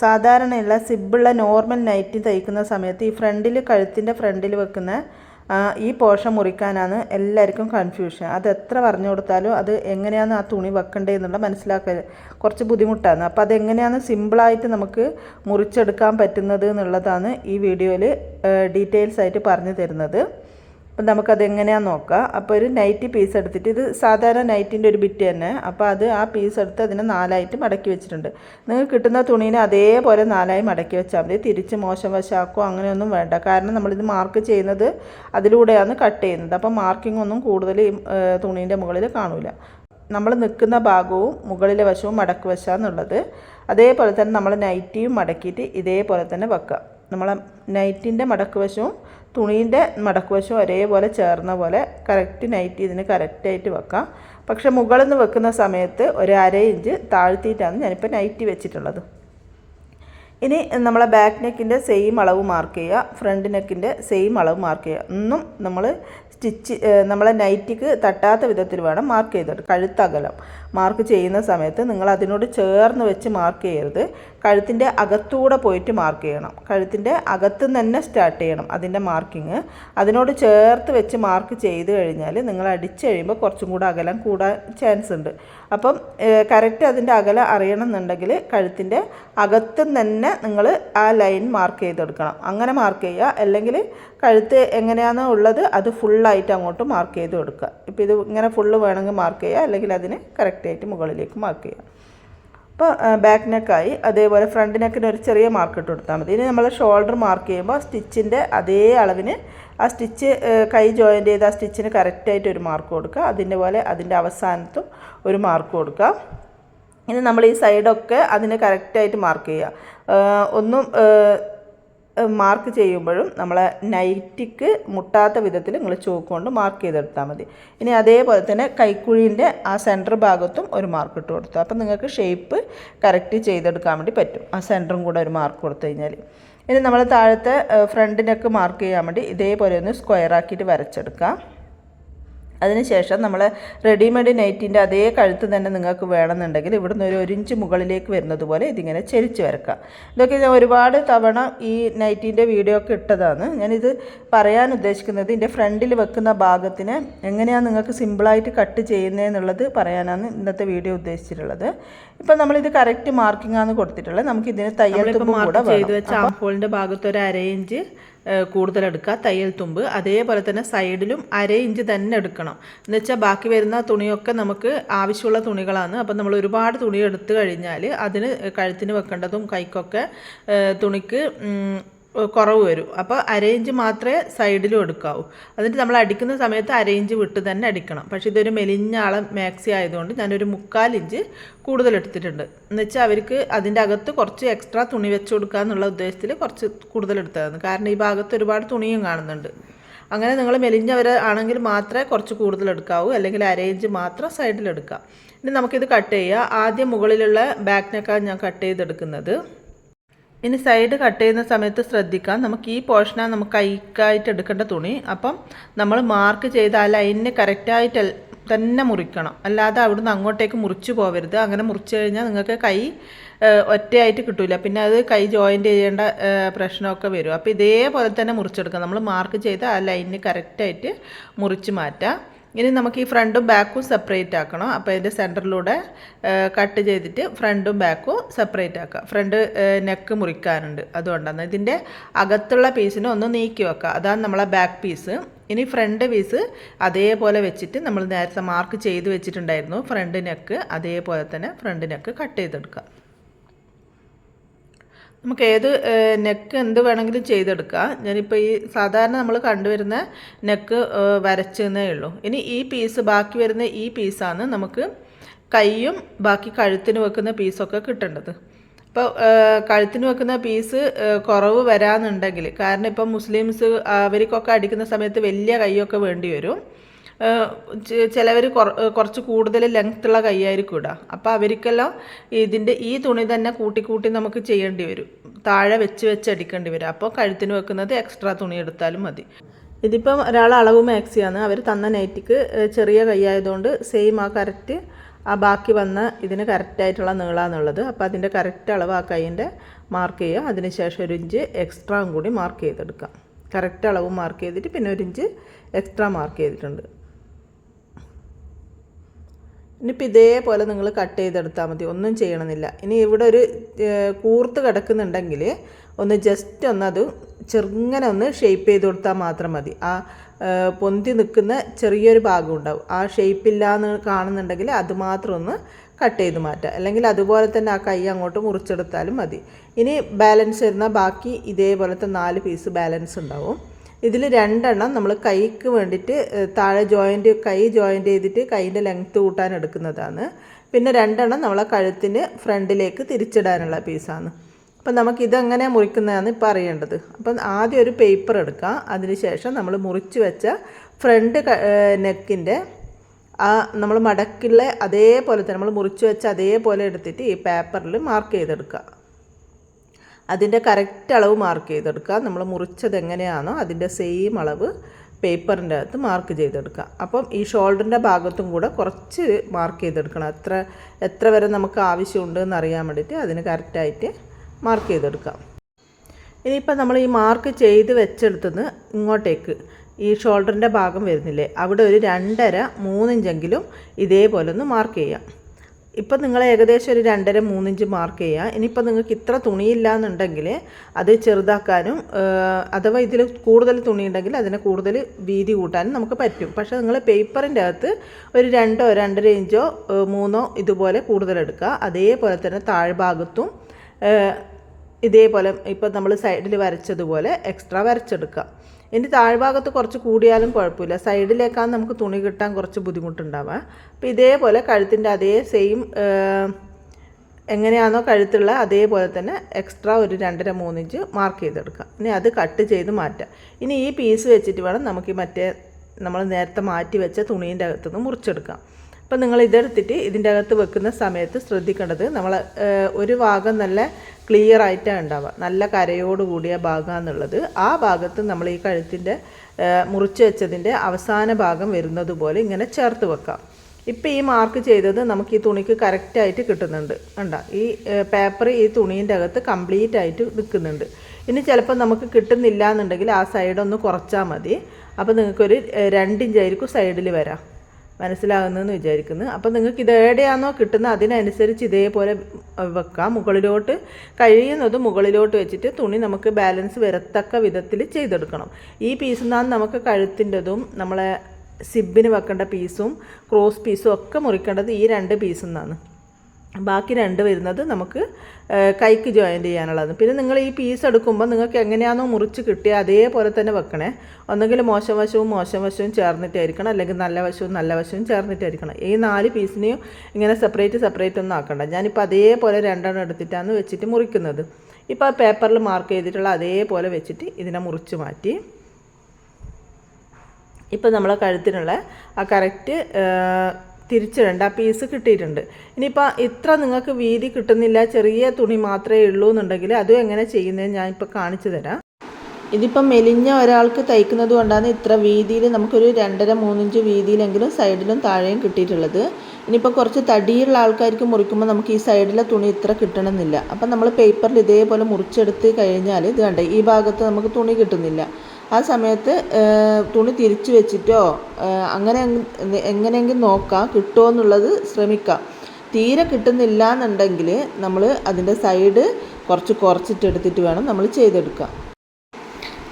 സാധാരണയുള്ള സിബിളുള്ള normal nightie തയ്ക്കുന്ന സമയത്ത് ഈ ഫ്രണ്ടിൽ കഴുത്തിന്റെ ഫ്രണ്ടിൽ വെക്കുന്ന ഈ പോർഷൻ മുറിക്കാനാണ് എല്ലാവർക്കും കൺഫ്യൂഷൻ അത് എത്ര പറഞ്ഞു കൊടുത്താലും അത് എങ്ങനെയാണ് ആ തുണി വെക്കേണ്ടതെന്നുള്ള മനസ്സിലാക്കൽ കുറച്ച് ബുദ്ധിമുട്ടാണ്. അപ്പോൾ അതെങ്ങനെയാണ് സിമ്പിളായിട്ട് നമുക്ക് മുറിച്ചെടുക്കാൻ പറ്റുന്നത് എന്നുള്ളതാണ് ഈ വീഡിയോയിൽ ഡീറ്റെയിൽസ് ആയിട്ട് പറഞ്ഞു തരുന്നത്. അപ്പം നമുക്കത് എങ്ങനെയാണെന്ന് നോക്കാം? അപ്പോൾ ഒരു നൈറ്റി പീസ് എടുത്തിട്ട് ഇത് സാധാരണ നൈറ്റിന്റെ ഒരു ബിറ്റ് തന്നെ. അപ്പോൾ അത് ആ പീസ് എടുത്ത് അതിനെ നാലായിട്ട് മടക്കി വെച്ചിട്ടുണ്ട്. നിങ്ങൾ കിട്ടുന്ന തുണീനെ അതേപോലെ നാലായി മടക്കി വെച്ചാൽ മതി. തിരിച്ച് മോശം വശാക്കോ അങ്ങനെയൊന്നും വേണ്ട. കാരണം നമ്മളിത് മാർക്ക് ചെയ്യുന്നത് അതിലൂടെയാണ് കട്ട് ചെയ്യുന്നത്. അപ്പോൾ മാർക്കിംഗ് ഒന്നും കൂടുതൽ തുണീന്റെ മുകളിൽ കാണില്ല നമ്മൾ നിൽക്കുന്ന ഭാഗവും മുകളിലെ വശവും മടക്ക് വശാന്നുള്ളത് അതേപോലെ തന്നെ നമ്മൾ നൈറ്റിയും മടക്കിയിട്ട് ഇതേപോലെ തന്നെ വെക്കുക നമ്മളെ നൈറ്റിന്റെ മടക്ക് വശവും തുണീന്റെ മടക്കുവശം ഒരേപോലെ ചേർന്ന പോലെ കറക്റ്റ് നൈറ്റ് ഇതിന് കറക്റ്റായിട്ട് വെക്കാം. പക്ഷെ മുകളിൽ നിന്ന് വെക്കുന്ന സമയത്ത് ഒരു അര ഇഞ്ച് താഴ്ത്തിയിട്ടാണ് ഞാനിപ്പോൾ നൈറ്റി വെച്ചിട്ടുള്ളത്. ഇനി നമ്മളെ ബാക്ക് നെക്കിന്റെ സെയിം അളവ് മാർക്ക് ചെയ്യുക ഫ്രണ്ട് നെക്കിന്റെ സെയിം അളവ് മാർക്ക് ചെയ്യുക. ഒന്നും നമ്മൾ സ്റ്റിച്ച് നമ്മളെ നൈറ്റിക്ക് തട്ടാത്ത വിധത്തിൽ വേണം മാർക്ക് ചെയ്തിട്ട്. കഴുത്തകലം. മാർക്ക് ചെയ്യുന്ന സമയത്ത് നിങ്ങൾ അതിനോട് ചേർന്ന് വെച്ച് മാർക്ക് ചെയ്യരുത്. കഴുത്തിന്റെ അകത്തൂടെ പോയിട്ട് മാർക്ക് ചെയ്യണം. കഴുത്തിന്റെ അകത്ത് തന്നെ സ്റ്റാർട്ട് ചെയ്യണം അതിന്റെ മാർക്കിങ്. അതിനോട് ചേർത്ത് വെച്ച് മാർക്ക് ചെയ്ത് കഴിഞ്ഞാൽ നിങ്ങൾ അടിച്ചു കഴിയുമ്പോൾ കുറച്ചും കൂടെ അകലം കൂടാൻ ചാൻസ് ഉണ്ട്. അപ്പം കറക്റ്റ് അതിന്റെ അകലം അറിയണം എന്നുണ്ടെങ്കിൽ കഴുത്തിന്റെ അകത്ത് തന്നെ നിങ്ങൾ ആ ലൈൻ മാർക്ക് ചെയ്തെടുക്കണം. അങ്ങനെ മാർക്ക് ചെയ്യുക. അല്ലെങ്കിൽ കഴുത്ത് എങ്ങനെയാണോ ഉള്ളത് അത് ഫുള്ളായിട്ട് അങ്ങോട്ട് മാർക്ക് ചെയ്ത് കൊടുക്കുക. ഇപ്പോൾ ഇത് ഇങ്ങനെ ഫുള്ള് വേണമെങ്കിൽ മാർക്ക് ചെയ്യുക. അല്ലെങ്കിൽ അതിന് കറക്റ്റായിട്ട് മുകളിലേക്ക് മാർക്ക് ചെയ്യുക. അപ്പോൾ ബാക്ക് നെക്കായി അതേപോലെ ഫ്രണ്ട് നെക്കിന് ഒരു ചെറിയ മാർക്ക് ഇട്ട് കൊടുത്താൽ മതി. ഇനി നമ്മൾ ഷോൾഡർ മാർക്ക് ചെയ്യുമ്പോൾ സ്റ്റിച്ചിന്റെ അതേ അളവിന് ആ സ്റ്റിച്ച് കൈ ജോയിന്റ് ചെയ്ത് ആ സ്റ്റിച്ചിന് കറക്റ്റായിട്ട് ഒരു മാർക്ക് കൊടുക്കുക. അതിന്റെ പോലെ അതിന്റെ അവസാനത്തും ഒരു മാർക്ക് കൊടുക്കുക. ഇനി നമ്മൾ ഈ സൈഡൊക്കെ അതിന് കറക്റ്റായിട്ട് മാർക്ക് ചെയ്യുക. ഒന്നും മാർക്ക് ചെയ്യുമ്പോഴും നമ്മളെ നൈറ്റിക്ക് മുട്ടാത്ത വിധത്തിൽ നിങ്ങൾ ചോക്ക് കൊണ്ട് മാർക്ക് ചെയ്തെടുത്താൽ മതി. ഇനി അതേപോലെ തന്നെ കൈക്കുഴീന്റെ ആ സെന്റർ ഭാഗത്തും ഒരു മാർക്ക് ഇട്ട് കൊടുത്തു. അപ്പം നിങ്ങൾക്ക് ഷേപ്പ് കറക്റ്റ് ചെയ്തെടുക്കാൻ വേണ്ടി പറ്റും. ആ സെന്ററും കൂടെ ഒരു മാർക്ക് കൊടുത്തു കഴിഞ്ഞാൽ. ഇനി നമ്മൾ താഴത്തെ ഫ്രണ്ടിനൊക്കെ മാർക്ക് ചെയ്യാൻ വേണ്ടി ഇതേപോലെ ഒന്ന് സ്ക്വയർ ആക്കിയിട്ട് വരച്ചെടുക്കാം. അതിനുശേഷം നമ്മൾ റെഡിമെയ്ഡ് നൈറ്റിന്റെ അതേ കഴുത്ത് തന്നെ നിങ്ങൾക്ക് വേണമെന്നുണ്ടെങ്കിൽ ഇവിടുന്ന് ഒരു ഒരു ഇഞ്ച് മുകളിലേക്ക് വരുന്നത് പോലെ ഇതിങ്ങനെ ചരിച്ച് വരക്കാം ഇതൊക്കെ ഞാൻ ഒരുപാട് തവണ ഈ നൈറ്റിന്റെ വീഡിയോ ഒക്കെ ഇട്ടതാണ്. ഞാനിത് പറയാൻ ഉദ്ദേശിക്കുന്നത് ഇതിന്റെ ഫ്രണ്ടിൽ വെക്കുന്ന ഭാഗത്തിന് എങ്ങനെയാണ് നിങ്ങൾക്ക് സിമ്പിളായിട്ട് കട്ട് ചെയ്യുന്നതെന്നുള്ളത് പറയാനാണ് ഇന്നത്തെ വീഡിയോ ഉദ്ദേശിച്ചിട്ടുള്ളത്. ഇപ്പം നമ്മളിത് കറക്റ്റ് മാർക്കിംഗ് ആണ് കൊടുത്തിട്ടുള്ളത് നമുക്ക് ഇതിന് തയ്യൽ കൂടെ ചെയ്ത് വെച്ച ആംഫോളിന്റെ ഭാഗത്ത് ഒരു അര ഇഞ്ച് കൂടുതൽ എടുക്കുക. തയ്യൽ തുമ്പ്. അതേപോലെ തന്നെ സൈഡിലും അര ഇഞ്ച് തന്നെ എടുക്കണം. എന്നുവെച്ചാൽ ബാക്കി വരുന്ന തുണിയൊക്കെ നമുക്ക് ആവശ്യമുള്ള തുണികളാണ്. അപ്പം നമ്മൾ ഒരുപാട് തുണി എടുത്തു കഴിഞ്ഞാൽ അതിന് കഴുത്തിന് വെക്കേണ്ടതും കൈക്കൊക്കെ തുണിക്ക് കുറവ് വരും. അപ്പോൾ അരയിഞ്ച് മാത്രമേ സൈഡിലും എടുക്കാവൂ. എന്നിട്ട് നമ്മൾ അടിക്കുന്ന സമയത്ത് അരയിഞ്ച് വിട്ട് തന്നെ അടിക്കണം. പക്ഷേ ഇതൊരു മെലിഞ്ഞ ആളം മാക്സി ആയതുകൊണ്ട് ഞാനൊരു മുക്കാൽ ഇഞ്ച് കൂടുതൽ എടുത്തിട്ടുണ്ട്. എന്ന് വെച്ചാൽ അവർക്ക് അതിന്റെ അകത്ത് കുറച്ച് എക്സ്ട്രാ തുണി വെച്ച് കൊടുക്കുക എന്നുള്ള ഉദ്ദേശത്തിൽ കുറച്ച് കൂടുതൽ എടുത്തതാണ്. കാരണം ഈ ഭാഗത്ത് ഒരുപാട് തുണിയും കാണുന്നുണ്ട്. അങ്ങനെ നിങ്ങൾ മെലിഞ്ഞവർ ആണെങ്കിൽ മാത്രമേ കുറച്ച് കൂടുതൽ എടുക്കാവൂ. അല്ലെങ്കിൽ അരയിഞ്ച് മാത്രം സൈഡിലെടുക്കാം ഇനി നമുക്കിത് കട്ട് ചെയ്യുക ആദ്യം മുകളിലുള്ള ബാക്ക് ഞാൻ കട്ട് ചെയ്തെടുക്കുന്നത്. ഇനി സൈഡ് കട്ട് ചെയ്യുന്ന സമയത്ത് ശ്രദ്ധിക്കാം. നമുക്ക് ഈ പോർഷനാണ് നമുക്ക് കൈക്കായിട്ട് എടുക്കേണ്ട തുണി. അപ്പം നമ്മൾ മാർക്ക് ചെയ്ത ആ ലൈനിന് കറക്റ്റായിട്ട് തന്നെ മുറിക്കണം. അല്ലാതെ അവിടുന്ന് അങ്ങോട്ടേക്ക് മുറിച്ച് പോകരുത് അങ്ങനെ മുറിച്ച് കഴിഞ്ഞാൽ നിങ്ങൾക്ക് കൈ ഒറ്റയായിട്ട് കിട്ടില്ല പിന്നെ അത് കൈ ജോയിന്റ് ചെയ്യേണ്ട പ്രശ്നമൊക്കെ വരും. അപ്പോൾ ഇതേപോലെ തന്നെ മുറിച്ചെടുക്കാം. നമ്മൾ മാർക്ക് ചെയ്ത ആ ലൈനിന് കറക്റ്റായിട്ട് മുറിച്ച് മാറ്റാം. ഇനി നമുക്ക് ഈ ഫ്രണ്ടും ബാക്കും സെപ്പറേറ്റ് ആക്കണം. അപ്പോൾ അതിന്റെ സെന്ററിലൂടെ കട്ട് ചെയ്തിട്ട് ഫ്രണ്ടും ബാക്കും സെപ്പറേറ്റ് ആക്കുക ഫ്രണ്ട് നെക്ക് മുറിക്കാനുണ്ട്. അതുകൊണ്ടാണ്. ഇതിന്റെ അകത്തുള്ള പീസിനെ ഒന്ന് നീക്കി വെക്കുക അതാണ് നമ്മളെ ബാക്ക് പീസ് ഇനി ഫ്രണ്ട് പീസ് അതേപോലെ വെച്ചിട്ട് നമ്മൾ നേരത്തെ മാർക്ക് ചെയ്ത് വെച്ചിട്ടുണ്ടായിരുന്നു. ഫ്രണ്ട് നെക്ക് അതേപോലെ തന്നെ ഫ്രണ്ട് നെക്ക് കട്ട് ചെയ്തെടുക്കുക നമുക്ക് ഏത് നെക്ക് എന്ത് വേണമെങ്കിലും ചെയ്തെടുക്കാം. ഞാനിപ്പോൾ ഈ സാധാരണ നമ്മൾ കണ്ടുവരുന്ന നെക്ക് വരച്ചെന്നേ ഉള്ളൂ. ഇനി ഈ പീസ് ബാക്കി വരുന്ന ഈ പീസാണ് നമുക്ക് കൈയും ബാക്കി കഴുത്തിന് വെക്കുന്ന പീസൊക്കെ കിട്ടേണ്ടത്. ഇപ്പോൾ കഴുത്തിന് വെക്കുന്ന പീസ് കുറവ് വരാമെന്നുണ്ടെങ്കിൽ കാരണം ഇപ്പം മുസ്ലിംസ് അവർക്കൊക്കെ അടിക്കുന്ന സമയത്ത് വലിയ കൈയൊക്കെ വേണ്ടി വരും. ചിലവർ കുറച്ച് കൂടുതൽ ലെങ്ത്തുള്ള കൈയായിരിക്കും ഇടുക അപ്പോൾ അവർക്കെല്ലാം ഇതിന്റെ ഈ തുണി തന്നെ കൂട്ടി കൂട്ടി നമുക്ക് ചെയ്യേണ്ടി വരും. താഴെ വെച്ച് വെച്ച് അടിക്കേണ്ടി വരും. അപ്പോൾ കഴുത്തിന് വെക്കുന്നത് എക്സ്ട്രാ തുണി എടുത്താലും മതി. ഇതിപ്പം ഒരാൾ അളവ് മാക്സിയാണ്. അവർ തന്ന നൈറ്റിക്ക് ചെറിയ കൈയായതുകൊണ്ട് സെയിം ആ കറക്റ്റ് ആ ബാക്കി വന്ന ഇതിന് കറക്റ്റായിട്ടുള്ള നീളാന്നുള്ളത്. അപ്പോൾ അതിന്റെ കറക്റ്റ് അളവ് ആ കൈയിന്റെ മാർക്ക് ചെയ്യുക. അതിനുശേഷം ഒരു ഇഞ്ച് എക്സ്ട്രാ കൂടി മാർക്ക് ചെയ്തെടുക്കാം. കറക്റ്റ് അളവ് മാർക്ക് ചെയ്തിട്ട് പിന്നെ ഒരു ഇഞ്ച് എക്സ്ട്രാ മാർക്ക് ചെയ്തിട്ടുണ്ട്. ഇനിയിപ്പോൾ ഇതേപോലെ നിങ്ങൾ കട്ട് ചെയ്തെടുത്താൽ മതി. ഒന്നും ചെയ്യണമെന്നില്ല. ഇനി ഇവിടെ ഒരു കൂർത്ത് കിടക്കുന്നുണ്ടെങ്കിൽ ഒന്ന് ജസ്റ്റ് ഒന്ന് അത് ചെറുങ്ങനെ ഒന്ന് ഷേപ്പ് ചെയ്ത് കൊടുത്താൽ മാത്രം മതി. ആ പൊന്തി നിൽക്കുന്ന ചെറിയൊരു ഭാഗം ഉണ്ടാവും. ആ ഷേപ്പില്ലാന്ന് കാണുന്നുണ്ടെങ്കിൽ അതുമാത്രം ഒന്ന് കട്ട് ചെയ്ത് മാറ്റുക. അല്ലെങ്കിൽ അതുപോലെ തന്നെ ആ കൈ അങ്ങോട്ട് മുറിച്ചെടുത്താലും മതി. ഇനി ബാലൻസ് വരുന്ന ബാക്കി ഇതേപോലത്തെ നാല് പീസ് ബാലൻസ് ഉണ്ടാവും. ഇതിൽ രണ്ടെണ്ണം നമ്മൾ കൈക്ക് വേണ്ടിയിട്ട് താഴെ ജോയിന്റ് കൈ ജോയിന്റ് ചെയ്തിട്ട് കൈന്റെ ലെങ്ത്ത് കൂട്ടാൻ എടുക്കുന്നതാണ്. പിന്നെ രണ്ടെണ്ണം നമ്മളെ കഴുത്തിന് ഫ്രണ്ടിലേക്ക് തിരിച്ചിടാനുള്ള പീസാണ്. അപ്പം നമുക്ക് ഇതെങ്ങനെ മുറിക്കുന്നതാണ് ഇപ്പോൾ അറിയേണ്ടത്. അപ്പം ആദ്യം ഒരു പേപ്പർ എടുക്കുക അതിനുശേഷം നമ്മൾ മുറിച്ച് വെച്ച ഫ്രണ്ട് നെക്കിന്റെ ആ നമ്മൾ മടക്കുള്ള അതേപോലെ തന്നെ നമ്മൾ മുറിച്ച് വെച്ച അതേപോലെ എടുത്തിട്ട് ഈ പേപ്പറിൽ മാർക്ക് ചെയ്തെടുക്കുക. അതിന്റെ കറക്റ്റ് അളവ് മാർക്ക് ചെയ്തെടുക്കുക. നമ്മൾ മുറിച്ചത് എങ്ങനെയാണോ അതിന്റെ സെയിം അളവ് പേപ്പറിന്റെ അകത്ത് മാർക്ക് ചെയ്തെടുക്കുക. അപ്പം ഈ ഷോൾഡറിന്റെ ഭാഗത്തും കൂടെ കുറച്ച് മാർക്ക് ചെയ്തെടുക്കണം. എത്ര എത്ര വരെ നമുക്ക് ആവശ്യമുണ്ട് എന്ന് അറിയാൻ വേണ്ടിയിട്ട് അതിന് കറക്റ്റായിട്ട് മാർക്ക് ചെയ്തെടുക്കാം ഇനിയിപ്പോൾ നമ്മൾ ഈ മാർക്ക് ചെയ്ത് വെച്ചെടുത്തുനിന്ന് ഇങ്ങോട്ടേക്ക്. ഈ ഷോൾഡറിന്റെ ഭാഗം വരുന്നില്ലേ? അവിടെ ഒരു രണ്ടര മൂന്നിഞ്ചെങ്കിലും ഇതേപോലെ ഒന്ന് മാർക്ക് ചെയ്യാം. ഇപ്പം നിങ്ങൾ ഏകദേശം ഒരു രണ്ടര മൂന്നിഞ്ച് മാർക്ക് ചെയ്യുക ഇനിയിപ്പോൾ നിങ്ങൾക്ക് ഇത്ര തുണിയില്ല എന്നുണ്ടെങ്കിൽ അത് ചെറുതാക്കാനും അഥവാ ഇതിൽ കൂടുതൽ തുണി ഉണ്ടെങ്കിൽ അതിനെ കൂടുതൽ വീതി കൂട്ടാനും നമുക്ക് പറ്റും. പക്ഷേ നിങ്ങൾ പേപ്പറിന്റെ അകത്ത് ഒരു രണ്ടോ രണ്ടര ഇഞ്ചോ മൂന്നോ ഇതുപോലെ കൂടുതൽ എടുക്കുക അതേപോലെ തന്നെ താഴ്ഭാഗത്തും ഇതേപോലെ ഇപ്പം നമ്മൾ സൈഡിൽ വരച്ചതുപോലെ എക്സ്ട്രാ വരച്ചെടുക്കുക ഇനി താഴ്ഭാഗത്ത് കുറച്ച് കൂടിയാലും കുഴപ്പമില്ല. സൈഡിലേക്കാണ് നമുക്ക് തുണി കിട്ടാൻ കുറച്ച് ബുദ്ധിമുട്ടുണ്ടാവുക. അപ്പോൾ ഇതേപോലെ കഴുത്തിന്റെ അതേ സെയിം എങ്ങനെയാണോ കഴുത്തുള്ള അതേപോലെ തന്നെ എക്സ്ട്രാ ഒരു രണ്ടര മൂന്നിഞ്ച് മാർക്ക് ചെയ്തെടുക്കുക ഇനി അത് കട്ട് ചെയ്ത് മാറ്റാം ഇനി ഈ പീസ് വെച്ചിട്ട് വേണം നമുക്ക് മറ്റേ നമ്മൾ നേരത്തെ മാറ്റി വെച്ച തുണീന്റെ അകത്തുനിന്ന് മുറിച്ചെടുക്കാം. അപ്പം നിങ്ങൾ ഇതെടുത്തിട്ട് ഇതിന്റെ അകത്ത് വെക്കുന്ന സമയത്ത് ശ്രദ്ധിക്കേണ്ടത് നമ്മൾ ഒരു ഭാഗം നല്ല ക്ലിയർ ആയിട്ടാണ് ഉണ്ടാവുക. നല്ല കരയോട് കൂടിയ ഭാഗമാണെന്നുള്ളത് ആ ഭാഗത്ത് നമ്മൾ ഈ കഴുത്തിന്റെ മുറിച്ച് വെച്ചതിന്റെ അവസാന ഭാഗം വരുന്നത് പോലെ ഇങ്ങനെ ചേർത്ത് വെക്കാം. ഇപ്പം ഈ മാർക്ക് ചെയ്തത് നമുക്ക് ഈ തുണിക്ക് കറക്റ്റായിട്ട് കിട്ടുന്നുണ്ട്. കണ്ട? ഈ പേപ്പർ ഈ തുണീന്റെ അകത്ത് കംപ്ലീറ്റ് ആയിട്ട് നിൽക്കുന്നുണ്ട്. ഇനി ചിലപ്പോൾ നമുക്ക് കിട്ടുന്നില്ല എന്നുണ്ടെങ്കിൽ ആ സൈഡൊന്ന് കുറച്ചാൽ മതി. അപ്പോൾ നിങ്ങൾക്കൊരു രണ്ടിഞ്ചായിരിക്കും സൈഡിൽ വരാം. മനസ്സിലാകുന്നതെന്ന് വിചാരിക്കുന്നു. അപ്പോൾ നിങ്ങൾക്ക് ഇത് എവിടെയാണോ കിട്ടുന്നത് അതിനനുസരിച്ച് ഇതേപോലെ വെക്കാം. മുകളിലോട്ട് കഴിയുന്നത് മുകളിലോട്ട് വെച്ചിട്ട് തുണി നമുക്ക് ബാലൻസ് വരത്തക്ക വിധത്തിൽ ചെയ്തെടുക്കണം. ഈ പീസ് നിന്നാണ് നമുക്ക് കഴുത്തിന്റെതും നമ്മളെ സിബിന് വെക്കേണ്ട പീസും ക്രോസ് പീസും ഒക്കെ മുറിക്കേണ്ടത് ഈ രണ്ട് പീസിൽ നിന്നാണ്. ബാക്കി രണ്ട് വരുന്നത് നമുക്ക് കൈക്ക് ജോയിന്റ് ചെയ്യാനുള്ളത് പിന്നെ നിങ്ങൾ ഈ പീസ് എടുക്കുമ്പോൾ നിങ്ങൾക്ക് എങ്ങനെയാണോ മുറിച്ച് കിട്ടിയ അതേപോലെ തന്നെ വെക്കണേ. ഒന്നെങ്കിൽ മോശം വശവും മോശം വശവും ചേർന്നിട്ടായിരിക്കണം. അല്ലെങ്കിൽ നല്ല വശവും നല്ല വശവും ചേർന്നിട്ടായിരിക്കണം. ഈ നാല് പീസിനെയും ഇങ്ങനെ സെപ്പറേറ്റ് സെപ്പറേറ്റ് ഒന്നും ആക്കണ്ട. ഞാനിപ്പോൾ അതേപോലെ രണ്ടെണ്ണം എടുത്തിട്ടാണ് വെച്ചിട്ട് മുറിക്കുന്നത്. ഇപ്പോൾ ആ പേപ്പറിൽ മാർക്ക് ചെയ്തിട്ടുള്ള അതേപോലെ വെച്ചിട്ട് ഇതിനെ മുറിച്ച് മാറ്റി. ഇപ്പോൾ നമ്മളെ കഴുത്തിനുള്ള ആ കറക്റ്റ് തിരിച്ചിടേണ്ട പീസ് കിട്ടിയിട്ടുണ്ട്. ഇനിയിപ്പോൾ ഇത്ര നിങ്ങൾക്ക് വീതി കിട്ടുന്നില്ല ചെറിയ തുണി മാത്രമേ ഉള്ളൂ എന്നുണ്ടെങ്കിൽ അതും എങ്ങനെ ചെയ്യുന്നത് ഞാനിപ്പോൾ കാണിച്ചു തരാം. ഇതിപ്പം മെലിഞ്ഞ ഒരാൾക്ക് തയ്ക്കുന്നത് കൊണ്ടാണ് ഇത്ര വീതിയിൽ നമുക്കൊരു രണ്ടര മൂന്നിഞ്ച് വീതിയിലെങ്കിലും സൈഡിലും താഴെയും കിട്ടിയിട്ടുള്ളത്. ഇനിയിപ്പോൾ കുറച്ച് തടിയുള്ള ആൾക്കാർക്ക് മുറിക്കുമ്പോൾ നമുക്ക് ഈ സൈഡിലെ തുണി ഇത്ര കിട്ടണമെന്നില്ല. അപ്പം നമ്മൾ പേപ്പറിൽ ഇതേപോലെ മുറിച്ചെടുത്ത് കഴിഞ്ഞാൽ ഇത് കണ്ടേ ഈ ഭാഗത്ത് നമുക്ക് തുണി കിട്ടുന്നില്ല. ആ സമയത്ത് തുണി തിരിച്ചു വെച്ചിട്ടോ അങ്ങനെ അങ്ങ് എങ്ങനെയെങ്കിലും നോക്കാം കിട്ടുമോ എന്നുള്ളത് ശ്രമിക്കാം. തീരെ കിട്ടുന്നില്ല എന്നുണ്ടെങ്കിൽ നമ്മൾ അതിന്റെ സൈഡ് കുറച്ച് കുറച്ചിട്ടെടുത്തിട്ട് വേണം നമ്മൾ ചെയ്തെടുക്കാം.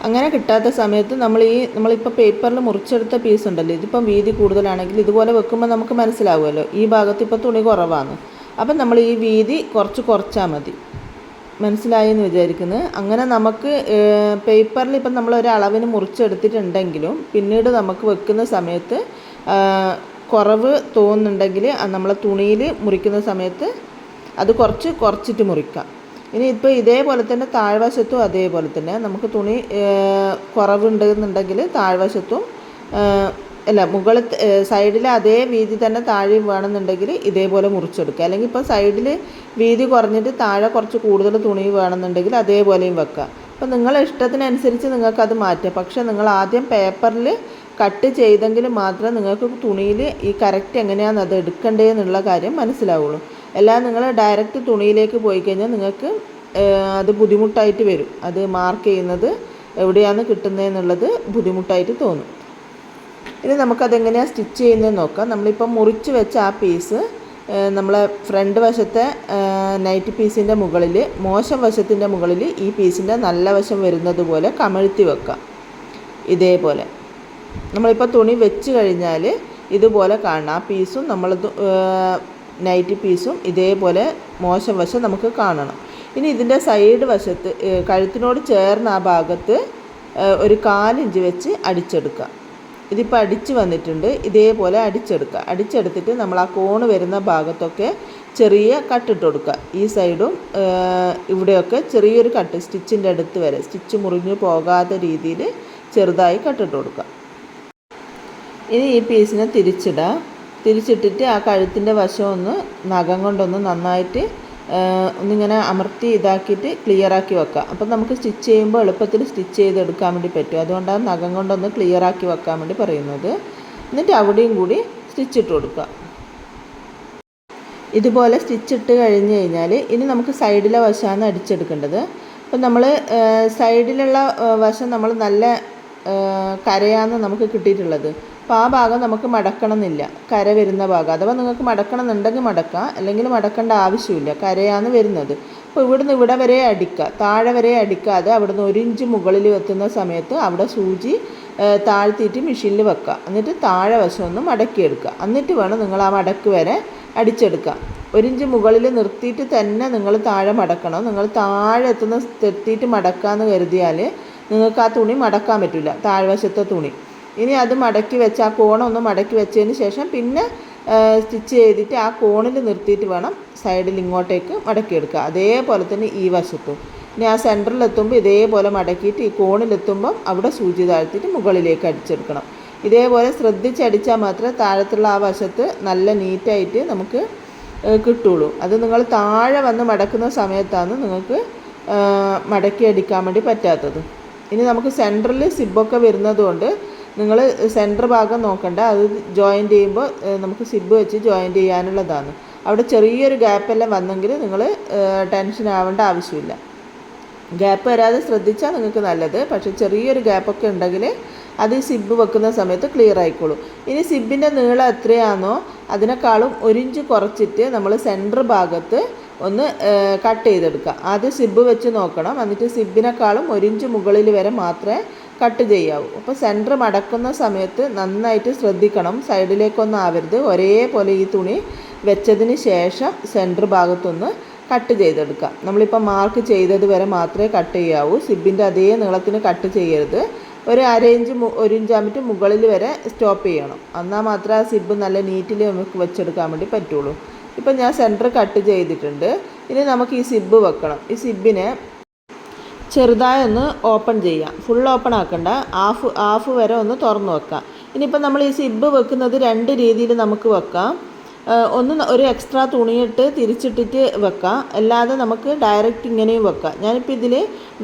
അങ്ങനെ കിട്ടാത്ത സമയത്ത് നമ്മൾ ഈ നമ്മളിപ്പോൾ പേപ്പറിൽ മുറിച്ചെടുത്ത പീസ് ഉണ്ടല്ലോ ഇതിപ്പം വീതി കൂടുതലാണെങ്കിൽ ഇതുപോലെ വെക്കുമ്പോൾ നമുക്ക് മനസ്സിലാവുമല്ലോ ഈ ഭാഗത്ത് ഇപ്പോൾ തുണി കുറവാണ് അപ്പം നമ്മൾ ഈ വീതി കുറച്ച് കുറച്ചാൽ മതി. മനസ്സിലായി എന്ന് വിചാരിക്കുന്നത് അങ്ങനെ നമുക്ക് പേപ്പറിൽ ഇപ്പം നമ്മൾ ഒരു അളവിന് മുറിച്ചെടുത്തിട്ടുണ്ടെങ്കിലും പിന്നീട് നമുക്ക് വെക്കുന്ന സമയത്ത് കുറവ് തോന്നുന്നുണ്ടെങ്കിൽ നമ്മൾ തുണിയിൽ മുറിക്കുന്ന സമയത്ത് അത് കുറച്ച് കുറച്ചിട്ട് മുറിക്കാം. ഇനി ഇപ്പോൾ ഇതേപോലെ തന്നെ താഴ്വശത്തും അതേപോലെ തന്നെ നമുക്ക് തുണി കുറവുണ്ടെന്നുണ്ടെങ്കിൽ താഴ്വശത്തും അല്ല മുകളിൽ സൈഡിൽ അതേ വീതി തന്നെ താഴെയും വേണമെന്നുണ്ടെങ്കിൽ ഇതേപോലെ മുറിച്ചെടുക്കുക. അല്ലെങ്കിൽ ഇപ്പോൾ സൈഡിൽ വീതി കുറഞ്ഞിട്ട് താഴെ കുറച്ച് കൂടുതൽ തുണി വേണമെന്നുണ്ടെങ്കിൽ അതേപോലെയും വെക്കുക. അപ്പോൾ നിങ്ങളെ ഇഷ്ടത്തിനനുസരിച്ച് നിങ്ങൾക്കത് മാറ്റാം. പക്ഷേ നിങ്ങൾ ആദ്യം പേപ്പറിൽ കട്ട് ചെയ്തെങ്കിൽ മാത്രമേ നിങ്ങൾക്ക് തുണിയിൽ ഈ കറക്റ്റ് എങ്ങനെയാണ് അത് എടുക്കേണ്ടത് എന്നുള്ള കാര്യം മനസ്സിലാവുള്ളൂ. എല്ലാം നിങ്ങൾ ഡയറക്റ്റ് തുണിയിലേക്ക് പോയി കഴിഞ്ഞാൽ നിങ്ങൾക്ക് അത് ബുദ്ധിമുട്ടായിട്ട് വരും. അത് മാർക്ക് ചെയ്യുന്നത് എവിടെയാണ് കിട്ടുന്നതെന്നുള്ളത് ബുദ്ധിമുട്ടായിട്ട് തോന്നും. ഇനി നമുക്കതെങ്ങനെയാണ് സ്റ്റിച്ച് ചെയ്യുന്നത് നോക്കാം. നമ്മളിപ്പോൾ മുറിച്ച് വെച്ച ആ പീസ് നമ്മളെ ഫ്രണ്ട് വശത്തെ നൈറ്റ് പീസിന്റെ മുകളിൽ മോശം വശത്തിന്റെ മുകളിൽ ഈ പീസിന്റെ നല്ല വശം വരുന്നത് പോലെ കമഴ്ത്തി വെക്കാം. ഇതേപോലെ. നമ്മളിപ്പോൾ തുണി വെച്ച് കഴിഞ്ഞാൽ ഇതുപോലെ കാണണം ആ പീസും നമ്മൾ നൈറ്റ് പീസും ഇതേപോലെ മോശം വശം നമുക്ക് കാണണം. ഇനി ഇതിന്റെ സൈഡ് വശത്ത് കഴുത്തിനോട് ചേർന്ന ആ ഭാഗത്ത് ഒരു കാലിഞ്ച് വെച്ച് അടിച്ചെടുക്കുക ഇതിപ്പോൾ അടിച്ച് വന്നിട്ടുണ്ട്. ഇതേപോലെ അടിച്ചെടുക്കുക. അടിച്ചെടുത്തിട്ട് നമ്മൾ ആ കോണ് വരുന്ന ഭാഗത്തൊക്കെ ചെറിയ കട്ടിട്ട് കൊടുക്കുക. ഈ സൈഡും ഇവിടെയൊക്കെ ചെറിയൊരു കട്ട് സ്റ്റിച്ചിന്റെ അടുത്ത് വരെ. സ്റ്റിച്ച് മുറിഞ്ഞു പോകാത്ത രീതിയിൽ ചെറുതായി കട്ടിട്ട് കൊടുക്കുക. ഇനി ഈ പീസിനെ തിരിച്ചിടുക. തിരിച്ചിട്ടിട്ട് ആ കഴുത്തിന്റെ വശം ഒന്ന് നഖം കൊണ്ടൊന്ന് നന്നായിട്ട് ഒന്നിങ്ങനെ അമർത്തി ഇതാക്കിയിട്ട് ക്ലിയർ ആക്കി വെക്കുക അപ്പം നമുക്ക് സ്റ്റിച്ച് ചെയ്യുമ്പോൾ എളുപ്പത്തിൽ സ്റ്റിച്ച് ചെയ്തെടുക്കാൻ വേണ്ടി പറ്റും. അതുകൊണ്ടാണ് നഖം കൊണ്ടൊന്ന് ക്ലിയർ ആക്കി വെക്കാൻ വേണ്ടി പറയുന്നത്. എന്നിട്ട് അവിടെയും കൂടി സ്റ്റിച്ച് ഇട്ട് കൊടുക്കുക. ഇതുപോലെ സ്റ്റിച്ച് ഇട്ട് കഴിഞ്ഞ് കഴിഞ്ഞാൽ ഇനി നമുക്ക് സൈഡിലെ വശമാണ് അടിച്ചെടുക്കേണ്ടത്. അപ്പം നമ്മൾ സൈഡിലുള്ള വശം നമ്മൾ നല്ല കരയാണെന്ന് നമുക്ക് കിട്ടിയിട്ടുള്ളത്. അപ്പോൾ ആ ഭാഗം നമുക്ക് മടക്കണം എന്നില്ല കര വരുന്ന ഭാഗം. അഥവാ നിങ്ങൾക്ക് മടക്കണം എന്നുണ്ടെങ്കിൽ മടക്കാം. അല്ലെങ്കിൽ മടക്കേണ്ട ആവശ്യമില്ല. കരയാണ് വരുന്നത്. അപ്പോൾ ഇവിടുന്ന് ഇവിടെ വരെ അടിക്കുക. താഴെ വരെ അടിക്കാതെ അവിടുന്ന് ഒരു ഇഞ്ച് മുകളിൽ എത്തുന്ന സമയത്ത് അവിടെ സൂചി താഴ്ത്തിയിട്ട് മെഷീനിൽ വെക്കുക. എന്നിട്ട് താഴെ വശം ഒന്ന് മടക്കിയെടുക്കുക. എന്നിട്ട് വേണം നിങ്ങൾ ആ മടക്ക് വരെ അടിച്ചെടുക്കുക ഒരു ഇഞ്ച് മുകളിൽ നിർത്തിയിട്ട് തന്നെ നിങ്ങൾ താഴെ മടക്കണം. നിങ്ങൾ താഴെ എത്തുന്ന എത്തിയിട്ട് മടക്കാമെന്ന് കരുതിയാൽ നിങ്ങൾക്ക് ആ തുണി മടക്കാൻ പറ്റില്ല താഴ്വശത്തെ തുണി. ഇനി അത് മടക്കി വെച്ച് ആ കോണൊന്ന് മടക്കി വെച്ചതിന് ശേഷം പിന്നെ സ്റ്റിച്ച് ചെയ്തിട്ട് ആ കോണിൽ നിർത്തിയിട്ട് വേണം സൈഡിൽ ഇങ്ങോട്ടേക്ക് മടക്കിയെടുക്കുക. അതേപോലെ തന്നെ ഈ വശത്തും. ഇനി ആ സെന്ററിലെത്തുമ്പോൾ ഇതേപോലെ മടക്കിയിട്ട് ഈ കോണിലെത്തുമ്പം അവിടെ സൂചി താഴ്ത്തിയിട്ട് മുകളിലേക്ക് അടിച്ചെടുക്കണം. ഇതേപോലെ ശ്രദ്ധിച്ചടിച്ചാൽ മാത്രമേ താഴത്തുള്ള ആ വശത്ത് നല്ല നീറ്റായിട്ട് നമുക്ക് കിട്ടുള്ളൂ. അത് നിങ്ങൾ താഴെ വന്ന് മടക്കുന്ന സമയത്താണ് നിങ്ങൾക്ക് മടക്കി അടിക്കാൻ വേണ്ടി പറ്റാത്തത്. ഇനി നമുക്ക് സെന്ററിൽ സിബൊക്കെ വരുന്നത് കൊണ്ട് നിങ്ങൾ സെന്റർ ഭാഗം നോക്കണ്ട. അത് ജോയിന്റ് ചെയ്യുമ്പോൾ നമുക്ക് സിബ് വെച്ച് ജോയിന്റ് ചെയ്യാനുള്ളതാണ്. അവിടെ ചെറിയൊരു ഗ്യാപ്പെല്ലാം വന്നെങ്കിൽ നിങ്ങൾ ടെൻഷൻ ആവേണ്ട ആവശ്യമില്ല. ഗ്യാപ്പ് വരാതെ ശ്രദ്ധിച്ചാൽ നിങ്ങൾക്ക് നല്ലത്. പക്ഷേ ചെറിയൊരു ഗ്യാപ്പൊക്കെ ഉണ്ടെങ്കിൽ അത് സിബ് വെക്കുന്ന സമയത്ത് ക്ലിയർ ആയിക്കോളും. ഇനി സിബിന്റെ നീളം എത്രയാണോ അതിനേക്കാളും ഒരിഞ്ച് കുറച്ചിട്ട് നമ്മൾ സെന്റർ ഭാഗത്ത് ഒന്ന് കട്ട് ചെയ്തെടുക്കുക. ആദ്യം സിബ് വെച്ച് നോക്കണം. എന്നിട്ട് സിബിനേക്കാളും ഒരിഞ്ച് മുകളിൽ വരെ മാത്രമേ കട്ട് ചെയ്യാവൂ. അപ്പോൾ സെന്റർ മടക്കുന്ന സമയത്ത് നന്നായിട്ട് ശ്രദ്ധിക്കണം. സൈഡിലേക്കൊന്നും ആവരുത്. ഒരേപോലെ ഈ തുണി വെച്ചതിന് ശേഷം സെന്റർ ഭാഗത്തൊന്ന് കട്ട് ചെയ്തെടുക്കുക. നമ്മളിപ്പോൾ മാർക്ക് ചെയ്തത് വരെ മാത്രമേ കട്ട് ചെയ്യാവൂ. സിബിന്റെ അതേ നീളത്തിന് കട്ട് ചെയ്യരുത്. ഒരു അര ഇഞ്ച് ഒരു ഇഞ്ച് ഇഞ്ചാമിറ്റ് മുകളിൽ വരെ സ്റ്റോപ്പ് ചെയ്യണം. എന്നാൽ മാത്രമേ ആ സിബ് നല്ല നീറ്റിൽ നമുക്ക് വെച്ചെടുക്കാൻ വേണ്ടി പറ്റുള്ളൂ. ഇപ്പം ഞാൻ സെന്റർ കട്ട് ചെയ്തിട്ടുണ്ട്. ഇനി നമുക്ക് ഈ സിബ് വെക്കണം. ഈ സിബിനെ ചെറുതായി ഒന്ന് ഓപ്പൺ ചെയ്യാം. ഫുൾ ഓപ്പൺ ആക്കണ്ട. ഹാഫ് ഹാഫ് വരെ ഒന്ന് തുറന്ന് വെക്കാം. ഇനിയിപ്പോൾ നമ്മൾ ഈ സിബ് വെക്കുന്നത് രണ്ട് രീതിയിൽ നമുക്ക് വെക്കാം. ഒന്ന് ഒരു എക്സ്ട്രാ തുണിയിട്ട് തിരിച്ചിട്ടിട്ട് വെക്കാം. അല്ലാതെ നമുക്ക് ഡയറക്റ്റ് ഇങ്ങനെയും വെക്കാം. ഞാനിപ്പോൾ ഇതിൽ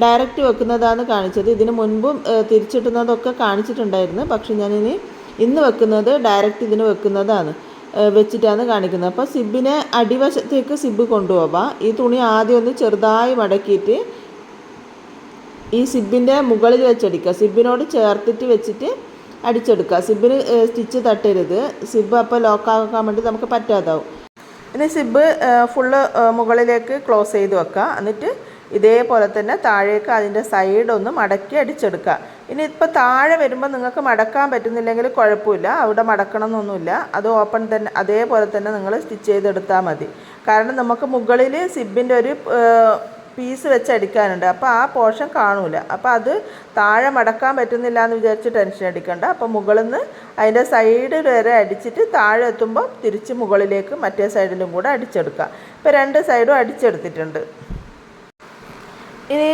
ഡയറക്റ്റ് വെക്കുന്നതാണ് കാണിച്ചത്. ഇതിന് മുൻപും തിരിച്ചിട്ടുന്നതൊക്കെ കാണിച്ചിട്ടുണ്ടായിരുന്നു. പക്ഷേ ഞാനിനി ഇന്ന് വെക്കുന്നത് ഡയറക്റ്റ് ഇതിന് വെക്കുന്നതാണ് വെച്ചിട്ടാണ് കാണിക്കുന്നത്. അപ്പോൾ സിബിനെ അടിവശത്തേക്ക് സിബ് കൊണ്ടുപോവാം. ഈ തുണി ആദ്യം ഒന്ന് ചെറുതായി മടക്കിയിട്ട് ഈ സിബിന്റെ മുകളിൽ വെച്ചടിക്കുക. സിബിനോട് ചേർത്തിട്ട് വെച്ചിട്ട് അടിച്ചെടുക്കുക. സിബിന് സ്റ്റിച്ച് തട്ടരുത്. സിബ് അപ്പോൾ ലോക്കാക്കാൻ വേണ്ടി നമുക്ക് പറ്റാതാവും. ഇനി സിബ് ഫുള്ള് മുകളിലേക്ക് ക്ലോസ് ചെയ്ത് വെക്കുക. എന്നിട്ട് ഇതേപോലെ തന്നെ താഴേക്ക് അതിന്റെ സൈഡ് ഒന്ന് മടക്കി അടിച്ചെടുക്കുക. ഇനി ഇപ്പോൾ താഴെ വരുമ്പോൾ നിങ്ങൾക്ക് മടക്കാൻ പറ്റുന്നില്ലെങ്കിൽ കുഴപ്പമില്ല. അവിടെ മടക്കണം എന്നൊന്നുമില്ല അത് ഓപ്പൺ തന്നെ അതേപോലെ തന്നെ നിങ്ങൾ സ്റ്റിച്ച് ചെയ്തെടുത്താൽ മതി. കാരണം നമുക്ക് മുകളിൽ സിബിന്റെ ഒരു പീസ് വെച്ച് അടിക്കാനുണ്ട്. അപ്പോൾ ആ പോർഷൻ കാണൂല. അപ്പോൾ അത് താഴെ മടക്കാൻ പറ്റുന്നില്ല എന്ന് വിചാരിച്ച് ടെൻഷൻ അടിക്കണ്ട. അപ്പോൾ മുകളിൽ നിന്ന് അതിന്റെ സൈഡ് വരെ അടിച്ചിട്ട് താഴെ എത്തുമ്പോൾ തിരിച്ച് മുകളിലേക്ക് മറ്റേ സൈഡിലും കൂടെ അടിച്ചെടുക്കുക. ഇപ്പോൾ രണ്ട് സൈഡും അടിച്ചെടുത്തിട്ടുണ്ട്. ഇനി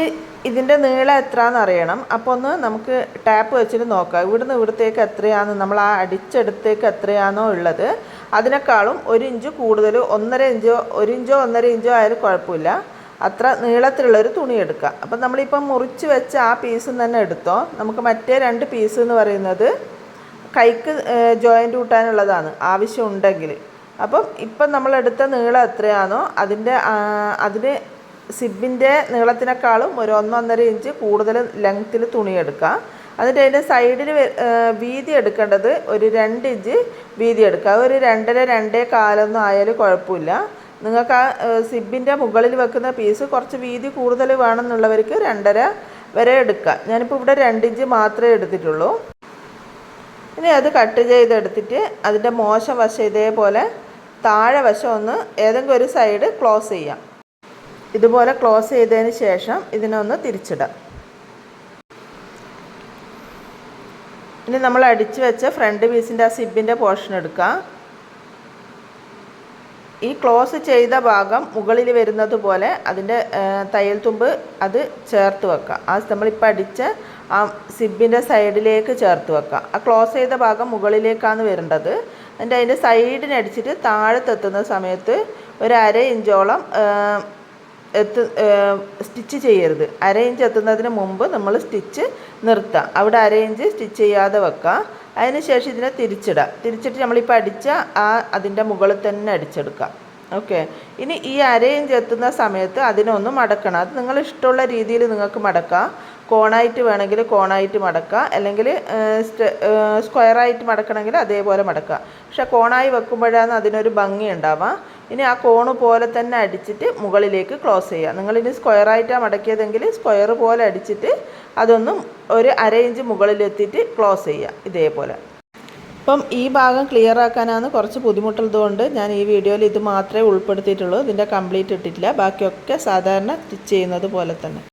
ഇതിന്റെ നീളം എത്രയാണെന്ന് അറിയണം. അപ്പോൾ ഒന്ന് നമുക്ക് ടാപ്പ് വെച്ചിട്ട് നോക്കാം. ഇവിടുന്ന് ഇവിടത്തേക്ക് എത്രയാണ് നമ്മൾ ആ അടിച്ചെടുത്തേക്ക് എത്രയാണോ ഉള്ളത്. അതിനേക്കാളും ഒരു ഇഞ്ച് കൂടുതൽ ഒന്നര ഇഞ്ചോ ഒരു ഇഞ്ചോ ഒന്നര ഇഞ്ചോ ആയാലും കുഴപ്പമില്ല. അത്ര നീളത്തിലുള്ളൊരു തുണി എടുക്കുക. അപ്പം നമ്മളിപ്പം മുറിച്ച് വെച്ച ആ പീസും തന്നെ എടുത്തോ. നമുക്ക് മറ്റേ രണ്ട് പീസ് എന്ന് പറയുന്നത് കൈക്ക് ജോയിന്റ് കൂട്ടാനുള്ളതാണ്. ആവശ്യമുണ്ടെങ്കിൽ. അപ്പം ഇപ്പം നമ്മളെടുത്ത നീളം എത്രയാണോ അതിന്റെ അതിന് സിബിന്റെ നീളത്തിനേക്കാളും ഒരു ഒന്നൊന്നര ഇഞ്ച് കൂടുതൽ ലെങ്ത്തിൽ തുണി എടുക്കുക. എന്നിട്ട് അതിന്റെ സൈഡിൽ വീതി എടുക്കേണ്ടത് ഒരു രണ്ട് ഇഞ്ച് വീതി എടുക്കുക. ഒരു രണ്ടര രണ്ടേ കാലൊന്നും ആയാലും കുഴപ്പമില്ല. നിങ്ങൾക്ക് ആ സിബിന്റെ മുകളിൽ വെക്കുന്ന പീസ് കുറച്ച് വീതി കൂടുതൽ വേണമെന്നുള്ളവർക്ക് രണ്ടര വരെ എടുക്കാം. ഞാനിപ്പോൾ ഇവിടെ രണ്ടിഞ്ച് മാത്രമേ എടുത്തിട്ടുള്ളൂ. ഇനി അത് കട്ട് ചെയ്തെടുത്തിട്ട് അതിന്റെ മോശം വശം ഇതേപോലെ താഴെ വശം ഒന്ന് ഏതെങ്കിലും ഒരു സൈഡ് ക്ലോസ് ചെയ്യാം. ഇതുപോലെ ക്ലോസ് ചെയ്തതിന് ശേഷം ഇതിനൊന്ന് തിരിച്ചിടാം. ഇനി നമ്മൾ അടിച്ചു വെച്ച ഫ്രണ്ട് പീസിന്റെ ആ സിബിന്റെ പോർഷൻ എടുക്കുക ഈ ക്ലോസ് ചെയ്ത ഭാഗം മുകളിൽ വരുന്നത് പോലെ അതിന്റെ തയ്യൽ തുമ്പ് അത് ചേർത്ത് വെക്കുക ആ നമ്മളിപ്പോൾ അടിച്ച ആ സിബിന്റെ സൈഡിലേക്ക് ചേർത്ത് വെക്കുക ആ ക്ലോസ് ചെയ്ത ഭാഗം മുകളിലേക്കാണ് വരേണ്ടത്. എന്നിട്ട് അതിന്റെ സൈഡിനടിച്ചിട്ട് താഴത്തെത്തുന്ന സമയത്ത് ഒരു അര ഇഞ്ചോളം എത്തു സ്റ്റിച്ച് ചെയ്യരുത്. അര ഇഞ്ച് എത്തുന്നതിന് മുമ്പ് നമ്മൾ സ്റ്റിച്ച് നിർത്തുക അവിടെ അര ഇഞ്ച് സ്റ്റിച്ച് ചെയ്യാതെ വെക്കുക അതിന് ശേഷം ഇതിനെ തിരിച്ചിടുക. തിരിച്ചിട്ട് നമ്മളിപ്പോൾ അടിച്ച ആ അതിന്റെ മുകളിൽ തന്നെ അടിച്ചെടുക്കുക. ഓക്കെ ഇനി ഈ അരയും ചെത്തുന്ന സമയത്ത് അതിനൊന്ന് മടക്കണം. അത് നിങ്ങൾ ഇഷ്ടമുള്ള രീതിയിൽ നിങ്ങൾക്ക് മടക്കാം. കോണായിട്ട് വേണമെങ്കിൽ കോണായിട്ട് മടക്കുക അല്ലെങ്കിൽ സ്ക്വയറായിട്ട് മടക്കണമെങ്കിൽ അതേപോലെ മടക്കുക പക്ഷെ കോണായി വെക്കുമ്പോഴാണ് അതിനൊരു ഭംഗി ഉണ്ടാവുക. ഇനി ആ കോണ് പോലെ തന്നെ അടിച്ചിട്ട് മുകളിലേക്ക് ക്ലോസ് ചെയ്യുക. നിങ്ങളിനി സ്ക്വയറായിട്ടാണ് മടക്കിയതെങ്കിൽ സ്ക്വയർ പോലെ അടിച്ചിട്ട് അതൊന്നും ഒരു അര ഇഞ്ച് മുകളിലെത്തിയിട്ട് ക്ലോസ് ചെയ്യുക ഇതേപോലെ. അപ്പം ഈ ഭാഗം ക്ലിയർ ആക്കാനാണ് കുറച്ച് ബുദ്ധിമുട്ടുള്ളതുകൊണ്ട് ഞാൻ ഈ വീഡിയോയിൽ ഇത് മാത്രമേ ഉൾപ്പെടുത്തിയിട്ടുള്ളൂ. ഇതിന്റെ കംപ്ലീറ്റ് ഇട്ടിട്ടില്ല. ബാക്കിയൊക്കെ സാധാരണ സ്റ്റിച്ച് ചെയ്യുന്നത് പോലെ തന്നെ.